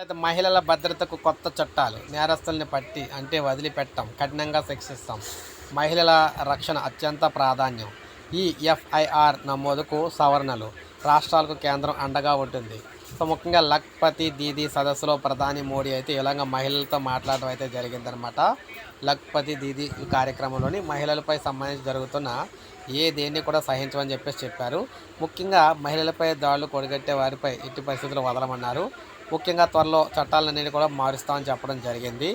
అయితే మహిళల భద్రతకు కొత్త చట్టాలు నేరస్తుల్ని పట్టి అంటే వదిలిపెట్టం కఠినంగా శిక్షిస్తాం. మహిళల రక్షణ అత్యంత ప్రాధాన్యం. ఈ ఎఫ్ఐఆర్ నమోదుకు సవరణలు. రాష్ట్రాలకు కేంద్రం అండగా ఉంటుంది. సో ముఖ్యంగా లక్పతి దీదీ సదస్సులో ప్రధాని మోడీ అయితే ఇలాగా మహిళలతో మాట్లాడడం అయితే జరిగిందనమాట లక్పతి దీదీ ఈ కార్యక్రమంలోని మహిళలపై సంబంధించి జరుగుతున్న ఏ దేన్ని కూడా సహించమని చెప్పేసి చెప్పారు. ముఖ్యంగా మహిళలపై దాడులు కొడిగట్టే వారిపై ఎట్టి పరిస్థితులు వదలమన్నారు. ముఖ్యంగా త్వరలో చట్టాలన్నీ కూడా మారుస్తామని చెప్పడం జరిగింది.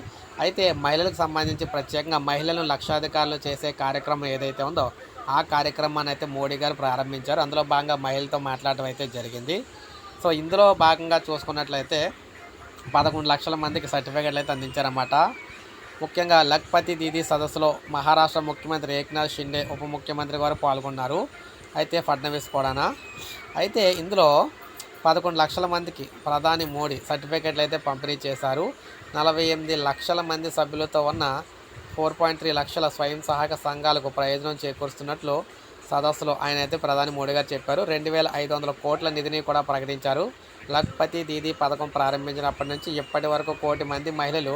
అయితే మహిళలకు సంబంధించి ప్రత్యేకంగా మహిళలను లక్షాధికారులు చేసే కార్యక్రమం ఏదైతే ఉందో ఆ కార్యక్రమాన్ని అయితే మోడీ గారు ప్రారంభించారు. అందులో భాగంగా మహిళలతో మాట్లాడటం అయితే జరిగింది. సో ఇందులో భాగంగా చూసుకున్నట్లయితే పదకొండు లక్షల మందికి సర్టిఫికెట్లు అయితే అందించారన్నమాట. ముఖ్యంగా లక్పతి దీదీ సదస్సులో మహారాష్ట్ర ముఖ్యమంత్రి ఏక్నాథ్ షిండే ఉప ముఖ్యమంత్రి గారు పాల్గొన్నారు. అయితే ఫడ్నవీస్ కూడానా? అయితే ఇందులో పదకొండు లక్షల మందికి ప్రధాని మోడీ సర్టిఫికెట్లు అయితే పంపిణీ చేశారు. నలభై ఎనిమిది లక్షల మంది సభ్యులతో ఉన్న ఫోర్ పాయింట్ త్రీ లక్షల స్వయం సహాయక సంఘాలకు ప్రయోజనం చేకూరుస్తున్నట్లు సదస్సులో ఆయన అయితే ప్రధాని మోడీ గారు చెప్పారు. రెండు వేల ఐదు వందల కోట్ల నిధిని కూడా ప్రకటించారు. లక్పతి దీదీ పథకం ప్రారంభించినప్పటి నుంచి ఇప్పటి వరకు కోటి మంది మహిళలు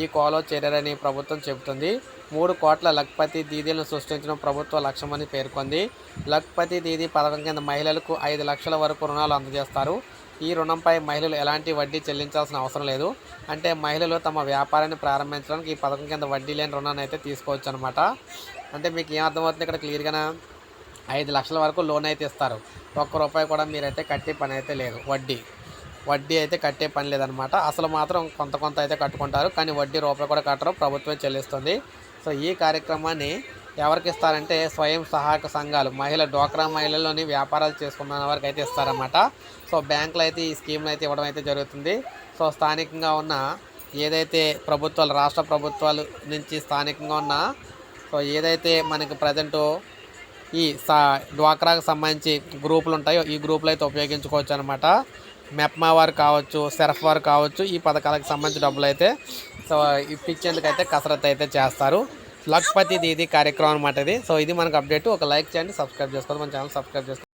ఈ కోలో చేరారని ప్రభుత్వం చెబుతుంది. మూడు కోట్ల లక్పతి దీదీలను సృష్టించడం ప్రభుత్వ లక్ష్యమని పేర్కొంది. లక్పతి దీదీ పథకం కింద మహిళలకు ఐదు లక్షల వరకు రుణాలు అందజేస్తారు. ఈ రుణంపై మహిళలు ఎలాంటి వడ్డీ చెల్లించాల్సిన అవసరం లేదు. అంటే మహిళలు తమ వ్యాపారాన్ని ప్రారంభించడానికి ఈ పథకం కింద వడ్డీ లేని రుణాన్ని అయితే తీసుకోవచ్చు అనమాట అంటే మీకు ఏం అర్థమవుతుంది ఇక్కడ క్లియర్గానా? ఐదు లక్షల వరకు లోన్ అయితే ఇస్తారు. ఒక్క రూపాయి కూడా మీరైతే కట్టే పని అయితే లేదు. వడ్డీ. వడ్డీ అయితే కట్టే పని లేదనమాట అసలు మాత్రం కొంత కొంత అయితే కట్టుకుంటారు. కానీ వడ్డీ రూపాయి కూడా కట్టరు. ప్రభుత్వమే చెల్లిస్తుంది. సో ఈ కార్యక్రమాన్ని ఎవరికి ఇస్తారంటే స్వయం సహాయక సంఘాలు మహిళ డోక్రా మహిళల్లోని వ్యాపారాలు చేసుకున్న వారికి అయితే ఇస్తారన్నమాట. సో బ్యాంకులు అయితే ఈ స్కీమ్లు అయితే ఇవ్వడం అయితే జరుగుతుంది. సో స్థానికంగా ఉన్న ఏదైతే ప్రభుత్వాలు రాష్ట్ర ప్రభుత్వాలు నుంచి స్థానికంగా ఉన్న సో ఏదైతే మనకి ప్రజెంటు ఈ సా డ్వాక్రాకు సంబంధించి గ్రూపులు ఉంటాయో ఈ గ్రూపులు అయితే ఉపయోగించుకోవచ్చు అనమాట మెప్మా వారు కావచ్చు సెర్ఫ్ వారు కావచ్చు ఈ పథకాలకు సంబంధించి డబ్బులు అయితే సో ఇప్పించేందుకు అయితే కసరత్తు అయితే చేస్తారు. లక్పతి దీది కార్యక్రమం అనమాట ఇది. సో ఇది మనకు అప్డేట్. ఒక లైక్ చేయండి సబ్స్క్రైబ్ చేసుకోండి. మన ఛానల్ సబ్స్క్రైబ్ చేసుకోండి.